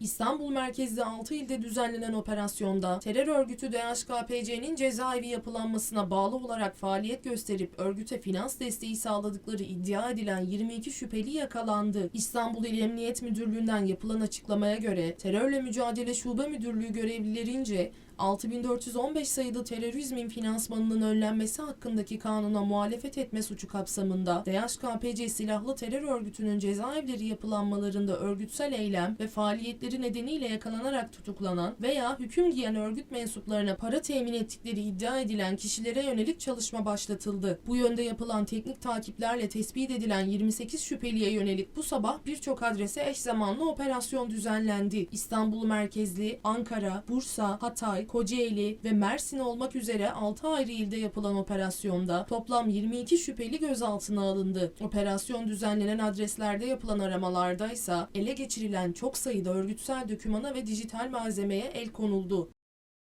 İstanbul merkezli 6 ilde düzenlenen operasyonda terör örgütü DHKPC'nin cezaevi yapılanmasına bağlı olarak faaliyet gösterip örgüte finans desteği sağladıkları iddia edilen 22 şüpheli yakalandı. İstanbul İl Emniyet Müdürlüğü'nden yapılan açıklamaya göre Terörle Mücadele Şube Müdürlüğü görevlilerince 6415 sayılı terörizmin finansmanının önlenmesi hakkındaki kanuna muhalefet etme suçu kapsamında DHKPC silahlı terör örgütünün cezaevleri yapılanmalarında örgütsel eylem ve faaliyetleri nedeniyle yakalanarak tutuklanan veya hüküm giyen örgüt mensuplarına para temin ettikleri iddia edilen kişilere yönelik çalışma başlatıldı. Bu yönde yapılan teknik takiplerle tespit edilen 28 şüpheliye yönelik bu sabah birçok adrese eş zamanlı operasyon düzenlendi. İstanbul merkezli, Ankara, Bursa, Hatay, Kocaeli ve Mersin olmak üzere 6 ayrı ilde yapılan operasyonda toplam 22 şüpheli gözaltına alındı. Operasyon düzenlenen adreslerde yapılan aramalarda ise ele geçirilen çok sayıda örgütsel dokümana ve dijital malzemeye el konuldu.